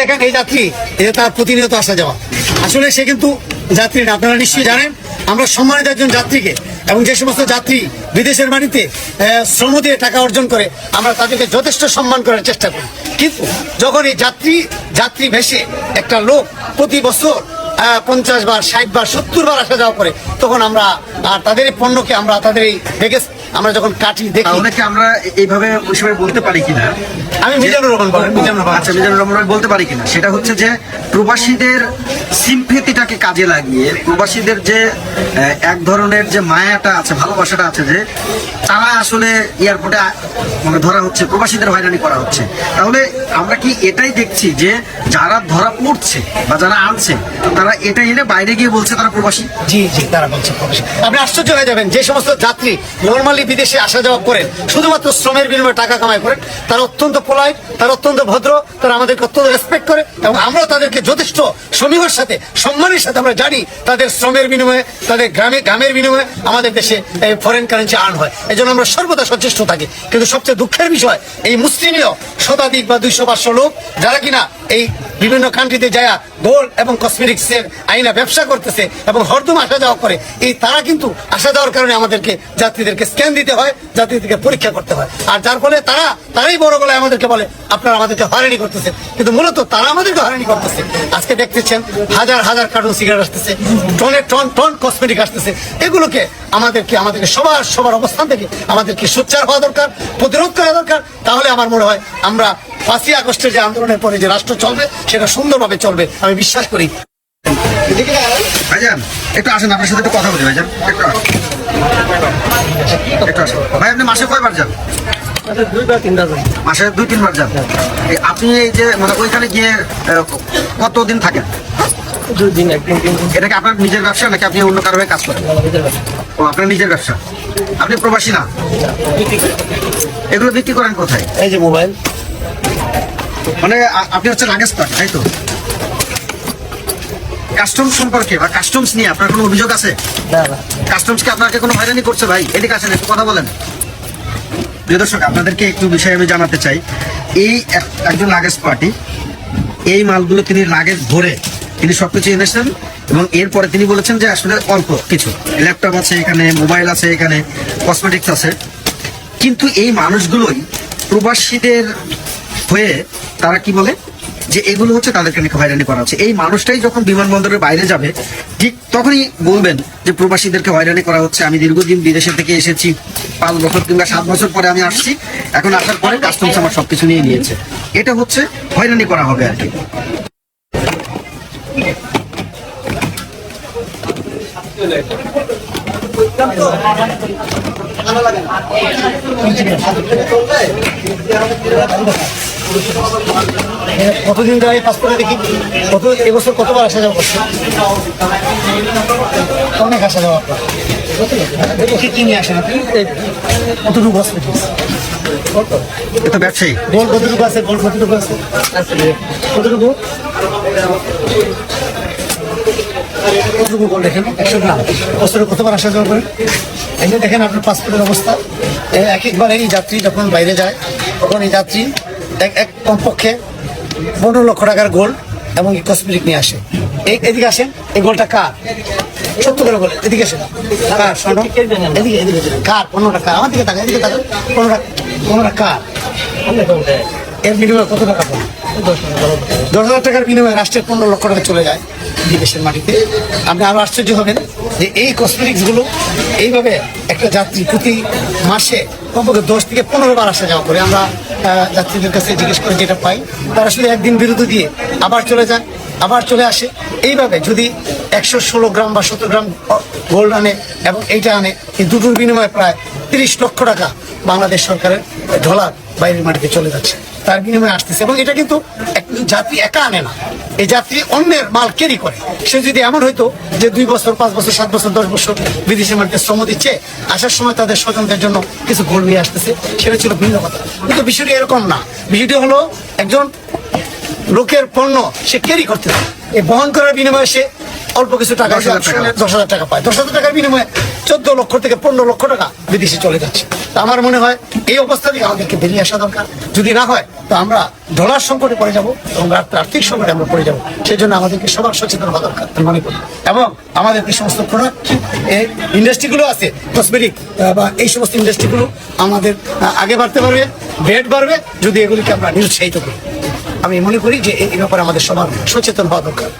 দেখেন এই যাত্রী এটা তার প্রতিনিয়ত আসা যাওয়া। আসলে সে কিন্তু যাত্রী না, আপনারা নিশ্চয়ই জানেন, আমরা সম্মানিত একজন যাত্রীকে এবং যে সমস্ত যাত্রী বিদেশের বাড়িতে শ্রম দিয়ে টাকা অর্জন করে, আমরা তাদেরকে যথেষ্ট সম্মান করার চেষ্টা করি। কিন্তু যখন এই যাত্রী যাত্রী ভেসে একটা লোক প্রতি বছর পঞ্চাশ বার, ষাট বার, সত্তর বার আসা যাওয়া করে, তখন আমরা আর তাদের এই পণ্যকে আমরা তাদের এই দেখে আমরা যখন কাটি দেখি তাহলে কি আমরা এইভাবে ওই সময় বলতে পারি কিনা? আমি মিজানুর রহমান বলেন মিজানুর রহমান। আচ্ছা মিজানুর রহমান বলতে পারি কিনা? সেটা হচ্ছে যে প্রবাসীদের সিম্পেথিটাকে কাজে লাগিয়ে প্রবাসীদের যে এক ধরনের যে মায়াটা আছে ভালোবাসাটা আছে যে তারা আসলে এয়ারপোর্টে মানে ধরা হচ্ছে প্রবাসীদের হয়রানি করা হচ্ছে। তাহলে আমরা কি এটাই দেখছি যে যারা ধরা পড়ছে বা যারা আনছে তারা এটা এনে বাইরে গিয়ে বলছে তারা প্রবাসী? জি জি তারা বলছে প্রবাসী। আপনি আশ্চর্য হয়ে যাবেন, যে সমস্ত যাত্রী নর্মালি বিদেশে আসা যাওয়া করেন, শুধুমাত্র শ্রমের বিনিময়ে টাকা কামাই করেন, তারা অত্যন্ত পোলাইট তারা অত্যন্ত ভদ্র, তারা আমাদেরকে অত্যন্ত রেসপেক্ট করে এবং আমরা তাদেরকে যথেষ্ট সমীহের সাথে, সম্মানের সাথে আমরা জানি তাদের শ্রমের বিনিময়ে, তাদের গ্রামে, গ্রামের বিনিময়ে আমাদের দেশে এই ফরেন কারেন্সি আর্ন হয়। এই জন্য আমরা সর্বদা সচেষ্ট থাকি। কিন্তু সবচেয়ে দুঃখের বিষয়, এই মুসলিমীয় শতাধিক বা দুইশো পাঁচশো লোক, যারা কিনা এই বিভিন্ন কান্ট্রিতে যায় গোল্ড এবং কসমেটিক্স এর আইনা ব্যবসা করতেছে এবং হরদম আসা যাওয়া করে, এই তারা কিন্তু আসা যাওয়ার কারণে আমাদেরকে, যাত্রীদেরকে স্ক্যান দিতে হয়, যাত্রীদেরকে পরীক্ষা করতে হয়। আর যার ফলে তারা, তারাই বড় গলায় আমাদেরকে বলে, আপনারা আমাদেরকে হয়রানি করতেছে কিন্তু মূলত তারা আমাদেরকে হয়রানি করতেছে। আজকে দেখতেছেন, হাজার হাজার কার্টুন সিগারেট আসতেছে, টনে টন টন কসমেটিক আসতেছে। এগুলোকে আমাদেরকে আমাদেরকে সবার সবার অবস্থান থেকে আমাদেরকে সোচ্চার হওয়া দরকার, প্রতিরোধ করা দরকার। তাহলে আমার মনে হয় আমরা পাঁচই আগস্টের যে আন্দোলনের পরে যে রাষ্ট্র চলবে সেটা সুন্দরভাবে চলবে আমি বিশ্বাস করি। ভাইজান একটু আসেন আপনার সাথে একটু কথা বলি ভাইজান। একটু একটু আসেন। ভাই আপনি মাসে কয়বার যান? মাসে দুই তিনবার যান। এই আপনি এই যে মানে ওইখানে গিয়ে কতদিন থাকেন? এটা কি আপনার নিজের ব্যবসা নাকি আপনি অন্য কারও কাজ করেন? ও আপনার নিজের ব্যবসা। আপনি প্রবাসী না? এগুলো বিক্রি করেন কোথায়? এই যে মোবাইল। মানে আপনি হচ্ছে লাগেজ পান তাই তো? কাস্টমস সম্পর্কে বা কাস্টমস নিয়ে আপনার কোনো অভিযোগ আছে? কাস্টমস কি আপনাকে কোনো হয়রানি করছে ভাই? এদিকে আসেন একটু কথা বলেন। প্রিয় দর্শক আপনাদেরকে একটু বিষয় আমি জানাতে চাই। এই এক- একজন লাগেজ পার্টি এই মালগুলো তিনি লাগেজ ভরে তিনি সবকিছু এনেছেন এবং এরপরে তিনি বলেছেন যে আসলে অল্প কিছু। ল্যাপটপ আছে এখানে মোবাইল আছে এখানে কসমেটিক্স আছে। কিন্তু এই মানুষগুলোই প্রবাসীদের হয়ে তারা কি বলে? যে এগুলো হচ্ছে তাদেরকে নাকি হয়রানি করা হচ্ছে। এই মানুষটাই যখন বিমানবন্দরের বাইরে যাবে, ঠিক তখনই বলবেন যে প্রবাসীদেরকে হয়রানি করা হচ্ছে। আমি দীর্ঘদিন বিদেশে থেকে এসেছি, পাঁচ বছর কিংবা সাত বছর পরে আমি আসছি। এখন আসার পরে কাস্টমস আমার সবকিছু নিয়ে নিয়েছে। এটা হচ্ছে হয়রানি করা হবে আর কি। কতদিন ধরে পাসপোর্টে দেখি? কত এবছর কতবার আসা যাওয়া করছে? অনেক আসা যাওয়া আপনার কি নিয়ে আসেন আপনি? কতটুকু হসপিটাল এটা ব্যবসায়ী। গোল কতটুকু আছে? গোল কতটুকু আছে? কতটুকু? গোল দেখেন কতবার আসা যাওয়া করেন এই দেখেন আপনার পাসপোর্টের অবস্থা এক একবার এই যাত্রী যখন বাইরে যায় তখন এই যাত্রী এক এক কমপক্ষে পনেরো লক্ষ টাকার গোল্ড এবং কসমেটিক নিয়ে আসে এদিকে আসেন এই গোলটা কার সত্য করে বলে এদিকে আসেন কার শোনো এদিকে এদিকে কার পনেরোটা কার আমার দিকে টাকা এদিকে টাকা পনেরোটা পনেরোটা কার এর বিনিময়ে কত টাকা দশ হাজার টাকার বিনিময়ে রাষ্ট্রের পনেরো লক্ষ টাকা চলে যায় বিদেশের মাটিতে। আপনি আরও আশ্চর্য হবেন যে এই কসমেটিক্সগুলো এইভাবে একটা যাত্রী প্রতি মাসে কমপক্ষে দশ থেকে পনেরো বার আসা যাওয়া করে। আমরা যাত্রীদের কাছে জিজ্ঞেস করে যেটা পাই। তারা শুধু একদিন বিরতি দিয়ে আবার চলে যায় আবার চলে আসে। এইভাবে যদি একশো ষোলো গ্রাম বা সতেরো গ্রাম গোল্ড আনে এবং এইটা আনে, এই দুটোর বিনিময়ে প্রায় তিরিশ লক্ষ টাকা বাংলাদেশ সরকারের ডলার বাইরের মাটিতে চলে যাচ্ছে। তার বিনিময়ে আসতেছে। এবং এটা কিন্তু যাত্রী একা আনে না। এই যাত্রী অন্যের মাল ক্যারি করে। সে যদি এমন হইতো যে দুই বছর পাঁচ বছর সাত বছর দশ বছর বিদেশি মাটিতে শ্রম দিচ্ছে আসার সময় তাদের স্বজনদের জন্য কিছু গোল নিয়ে আসতেছে সেটা ছিল ভিন্ন কথা। কিন্তু বিষয়টি এরকম না। বিষয়টি হলো একজন লোকের পণ্য সে ক্যারি করতে পারে। এই বহন করার বিনিময়ে সে অল্প কিছু টাকা। দশ হাজার টাকা পায়। দশ হাজার টাকার বিনিময়ে চোদ্দ লক্ষ থেকে পনেরো লক্ষ টাকা বিদেশে চলে যাচ্ছে। তো আমার মনে হয় এই অবস্থা থেকে আমাদেরকে বেরিয়ে আসা দরকার। যদি না হয়, তো আমরা ডলার সংকটে পড়ে যাব এবং আর্থিক সংকটে আমরা পড়ে যাব। সেই জন্য আমাদেরকে সবার সচেতন হওয়া দরকার মনে করি এবং আমাদের যে সমস্ত প্রোডাক্ট ইন্ডাস্ট্রিগুলো আছে কসমেটিক বা এই সমস্ত ইন্ডাস্ট্রিগুলো আমাদের আগে বাড়তে পারবে বেড বাড়বে, যদি এগুলিকে আমরা নিরুৎসাহিত করি। আমি মনে করি যে এই এই ব্যাপারে আমাদের সবার সচেতন হওয়া দরকার।